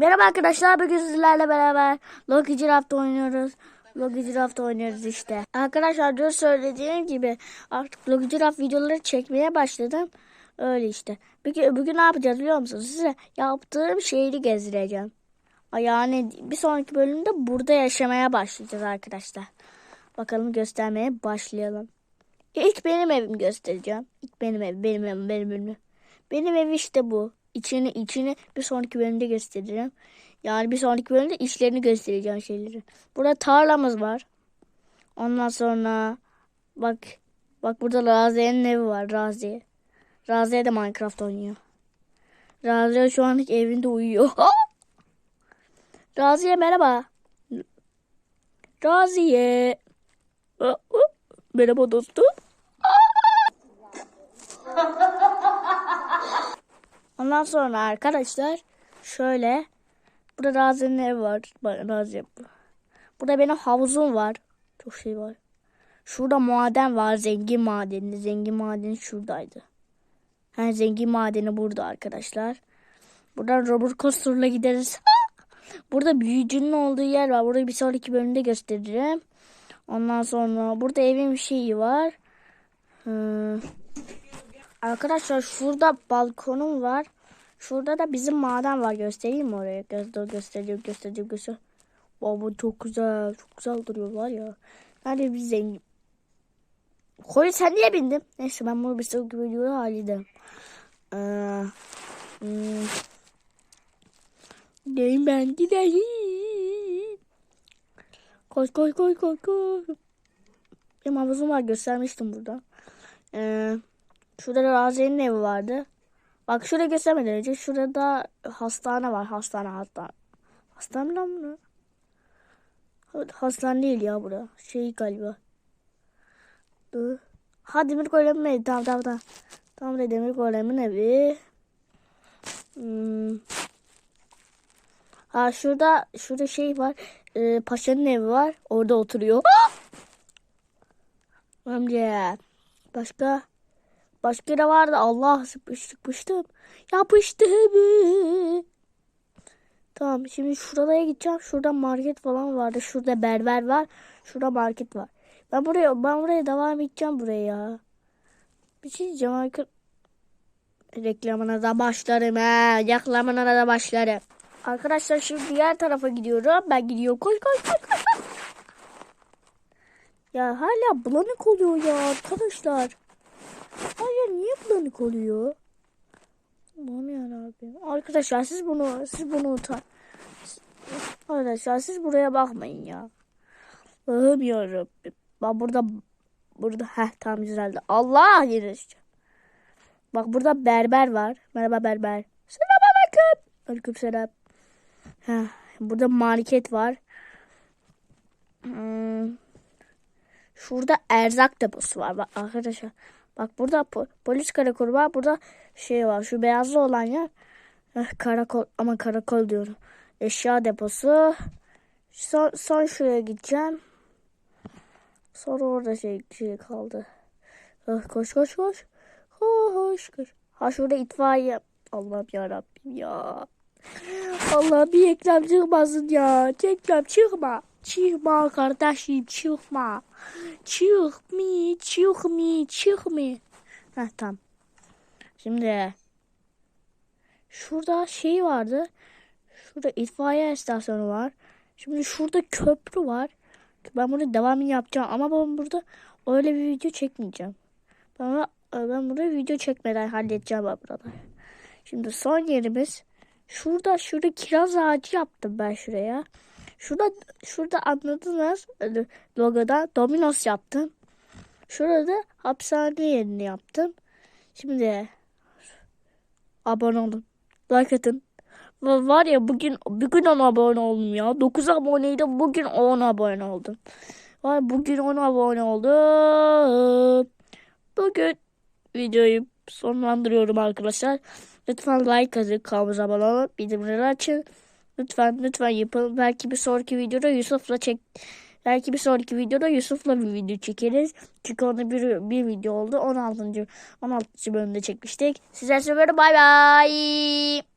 Merhaba arkadaşlar bugün sizlerle beraber Loki Giraf'ta oynuyoruz. Loki Giraf'ta oynuyoruz işte. Arkadaşlar dün söylediğim gibi artık Loki Giraf videoları çekmeye başladım. Öyle işte. Bugün, bugün ne yapacağız biliyor musunuz? Size yaptığım şehri gezdireceğim. Yani bir sonraki bölümde burada yaşamaya başlayacağız arkadaşlar. Bakalım göstermeye başlayalım. İlk benim evimi göstereceğim. İlk benim ev, benim evim, benim evim. Benim ev işte bu. İçini içini bir sonraki bölümde göstereceğim. Yani bir sonraki bölümde işlerini göstereceğim şeyleri. Burada tarlamız var. Ondan sonra bak bak burada Raziye'nin evi var. Raziye. Raziye de Minecraft oynuyor. Raziye şu an evinde uyuyor. Raziye merhaba. Raziye. Merhaba dostum. Ondan sonra arkadaşlar şöyle burada Razi'nin evi var. Razi. Burada benim havuzum var. Çok şey var. Şurada maden var. Zengin madeni. Zengin madeni şuradaydı. Ha, zengin madeni burada arkadaşlar. Buradan roller coaster'la gideriz. Burada büyücünün olduğu yer var. Burada bir sonraki bölümde göstereceğim. Ondan sonra burada evin bir şeyi var. Hmm. Arkadaşlar şurada balkonum var. Şurada da bizim maden var. Göstereyim mi oraya? Göster, göstereyim, göstereyim, göster. Baba çok güzel. Çok güzel duruyor var ya. Nerede bir zengin. Koy sen niye bindin? Neyse ben bunu bir sonraki videoda halledeyim. Ee, hmm. Ben gideyim. Koş koş koş koş koş. Benim havuzum var göstermiştim burada. Ee, şurada da Raziye'nin evi vardı. Bak şurada göstermeden önce şurada hastane var. Hastane hastane. Hastane lan bunu? Hastane değil ya bura. Şey galiba. Dur. Ha demir golemin evi. Tamam tamam tamam. Tamam da demir golemin evi. Hmm. Ha şurada şurada şey var. Ee, paşanın evi var. Orada oturuyor. Amca. Başka? Başka ne vardı? Allah sıkıştık pıştım. Yapıştı mı? Tamam şimdi şuraya gideceğim. Şurada market falan vardı. Şurada berber var. Şurada market var. Ben buraya ben buraya devam edeceğim buraya ya. Bir şey diyeceğim arkadaşlar. Reklamına da başlarım he. Reklamına da başlarım. Arkadaşlar şimdi diğer tarafa gidiyorum. Ben gidiyorum. Koş koş koş. koş. Ya hala bulanık oluyor ya arkadaşlar. Hayır niye bulanık oluyor? Aman yarabbim. Arkadaşlar siz bunu siz bunu utan. Arkadaşlar siz buraya bakmayın ya. Allah'ım yarabbim. Bak burada burada heh tam güzeldi. Allah yetişeceğim. Bak burada berber var. Merhaba berber. Selamünaleyküm. Aleyküm selam. Heh, burada market var. Hmm. Şurada erzak deposu var. Bak arkadaşlar. Bak burada po polis karakolu var. Burada şey var. Şu beyazlı olan yer. Eh, karakol ama karakol diyorum. Eşya deposu. Son, son şuraya gideceğim. Sonra orada şey, şey kaldı. Eh, koş koş koş. Koş koş. Ha şurada itfaiye. Allah'ım yarabbim ya. Allah bir reklam çıkmasın ya. Reklam çıkma. Çıkma kardeşim çıkma. Çıkma çıkma çıkma. Heh tamam. Şimdi şurada şey vardı. Şurada itfaiye istasyonu var. Şimdi şurada köprü var. Ben burada devamını yapacağım ama ben burada öyle bir video çekmeyeceğim. Ben, ben burada video çekmeden halledeceğim ben burada. Şimdi son yerimiz şurada şurada kiraz ağacı yaptım ben şuraya. Şurada şurada anladınız logoda Domino's yaptım. Şurada hapishane yerini yaptım. Şimdi abone olun. Like atın. Var ya bugün bugün 10 abone oldum ya. 9 aboneydim bugün 10 abone oldum. Var bugün 10 abone oldum. Bugün videoyu sonlandırıyorum arkadaşlar. Lütfen like atın, kanalımıza abone olun, bildirimleri açın. Lütfen lütfen yapın. Belki bir sonraki videoda Yusuf'la çek Belki bir sonraki videoda Yusuf'la bir video çekeriz. Çünkü onda bir, bir video oldu. 16. 16. bölümde çekmiştik. Sizler seviyorum. Bay bay.